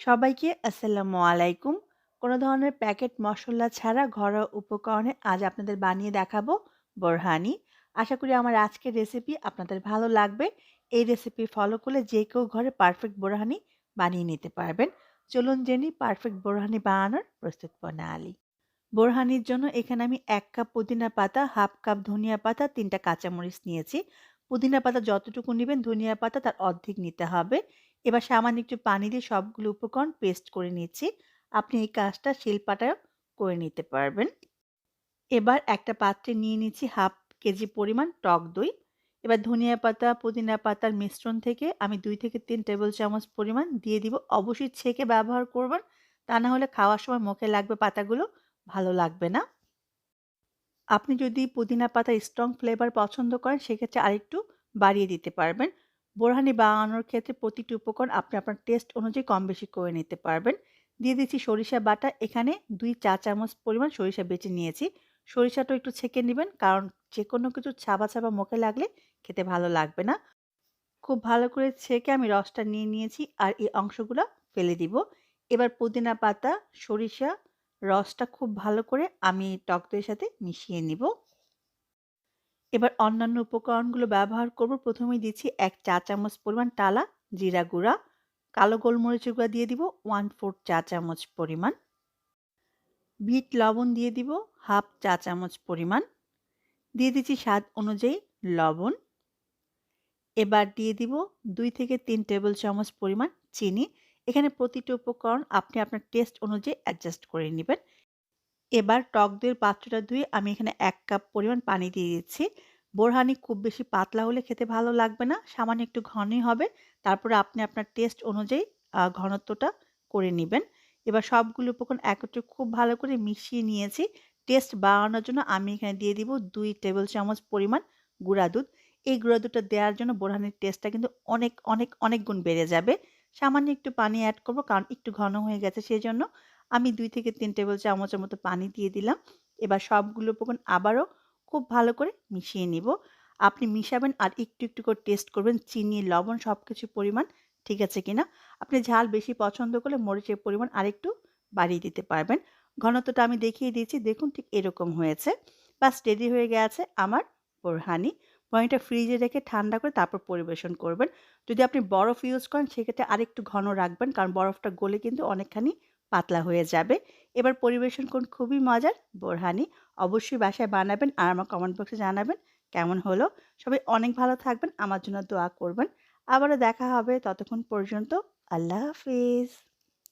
সবাইকে আসসালামু আলাইকুম। কোনো ধরনের প্যাকেট মশলা ছাড়া ঘরোয়া উপকরণে আজ আপনাদের বানিয়ে দেখাবো বোরহানি। আশা করি আমার আজকের রেসিপি আপনাদের ভালো লাগবে। এই রেসিপি ফলো করলে যে কেউ ঘরে পারফেক্ট বোরহানি বানিয়ে নিতে পারবেন। চলুন জেনি পারফেক্ট বোরহানি বানানোর প্রস্তুত প্রণালী। বোরহানির জন্য এখানে আমি এক কাপ পুদিনা পাতা, হাফ কাপ ধনিয়া পাতা, তিনটা কাঁচামরিচ নিয়েছি। পুদিনা পাতা যতটুকু নেবেন ধনিয়া পাতা তার অর্ধেক নিতে হবে। এবার সামান্য একটু পানি দিয়ে সবগুলো উপকরণ পেস্ট করে নিচ্ছি আপনি এই কাজটা শিলপাটাও করে নিতে পারবেন। এবার একটা পাত্রে নিয়ে নিচ্ছি হাফ কেজি পরিমাণ টক দই। এবার ধনিয়া পাতা, পুদিনা পাতার মিশ্রণ থেকে আমি দুই থেকে তিন টেবিল চামচ পরিমাণ দিয়ে দিব। অবশ্যই ছেঁকে ব্যবহার করবেন, তা না হলে খাওয়ার সময় মুখে লাগবে পাতাগুলো, ভালো লাগবে না। আপনি যদি পুদিনা পাতার স্ট্রং ফ্লেভার পছন্দ করেন, সেক্ষেত্রে আরেকটু বাড়িয়ে দিতে পারবেন। বোরহানি বানানোর ক্ষেত্রে প্রতিটি উপকরণ আপনি আপনার টেস্ট অনুযায়ী কম বেশি করে নিতে পারবেন। দিয়ে দিচ্ছি সরিষা বাটা। এখানে দুই চা চামচ পরিমাণ সরিষা বেটে নিয়েছি। সরিষাটা একটু ছেঁকে নেবেন, কারণ যে কোনো কিছু ছাবা ছাবা মুখে লাগলে খেতে ভালো লাগবে না। খুব ভালো করে ছেঁকে আমি রসটা নিয়ে নিয়েছি আর এই অংশগুলো ফেলে দিব। এবার পুদিনা পাতা, সরিষা, রসটা খুব ভালো করে আমি টক দইয়ের সাথে মিশিয়ে নিব। এবার অন্যান্য উপকরণগুলো ব্যবহার করব। প্রথমেই দিচ্ছি এক চা চামচ পরিমাণ টালা, জিরা গুঁড়া, কালো গোলমরিচের গুঁড়া দিয়ে দিব, ওয়ান ফোর চা চামচ পরিমাণ। বিট লবণ দিয়ে দিব, হাফ চা চামচ পরিমাণ। দিয়ে দিচ্ছি স্বাদ অনুযায়ী লবণ। এবার দিয়ে দিব দুই থেকে তিন টেবিল চামচ পরিমাণ চিনি। এখানে প্রতিটি উপকরণ আপনি আপনার টেস্ট অনুযায়ী অ্যাডজাস্ট করে নেবেন। এবার টক দইয়ের পাত্রটা ধুয়ে আমি এখানে এক কাপ পরিমাণ পানি দিয়ে দিচ্ছি। বোরহানি খুব বেশি পাতলা হলে খেতে ভালো লাগবে না, সামান্য একটু ঘনই হবে। তারপরে আপনি আপনার টেস্ট অনুযায়ী ঘনত্বটা করে নেবেন। এবার সবগুলো উপকরণ একত্রে খুব ভালো করে মিশিয়ে নিয়েছি। টেস্ট বাড়ানোর জন্য আমি এখানে দিয়ে দিব দুই টেবিল চামচ পরিমাণ গুঁড়া দুধ। এই গুঁড়া দুধটা দেওয়ার জন্য বোরহানির টেস্টটা কিন্তু অনেক অনেক অনেক গুণ বেড়ে যাবে। সামান্য একটু পানি অ্যাড করব কারণ একটু ঘন হয়ে গেছে সেই জন্য আমি দুই থেকে তিন টেবিল চামচের মতো পানি দিয়ে দিলাম। এবার সবগুলো উপকরণ আবারও খুব ভালো করে মিশিয়ে নিব। আপনি মিশাবেন আর একটু একটু করে টেস্ট করবেন, চিনি, লবণ সব কিছু পরিমাণ ঠিক আছে কিনা। আপনি ঝাল বেশি পছন্দ করলে মরিচের পরিমাণ আরেকটু বাড়িয়ে দিতে পারবেন। ঘনত্বটা আমি দেখিয়ে দিয়েছি, দেখুন ঠিক এরকম হয়েছে। বাস রেডি হয়ে গেছে আমার বোরহানি। পানিটা ফ্রিজে রেখে ঠান্ডা করে তারপর পরিবেশন করবেন। যদি আপনি বরফ ইউজ করেন, সেক্ষেত্রে আরেকটু ঘন রাখবেন, কারণ বরফটা গলে কিন্তু অনেকখানি পাতলা হয়ে যাবে। এবার পরিবেশন করুন, খুবই মজার। বোরহানি অবশ্যই বাসায় বানাবেন আর আমার কমেন্ট বক্সে জানাবেন কেমন হলো। সবাই অনেক ভালো থাকবেন, আমার জন্য দোয়া করবেন। আবারও দেখা হবে ততক্ষণ পর্যন্ত। আল্লাহ হাফিজ।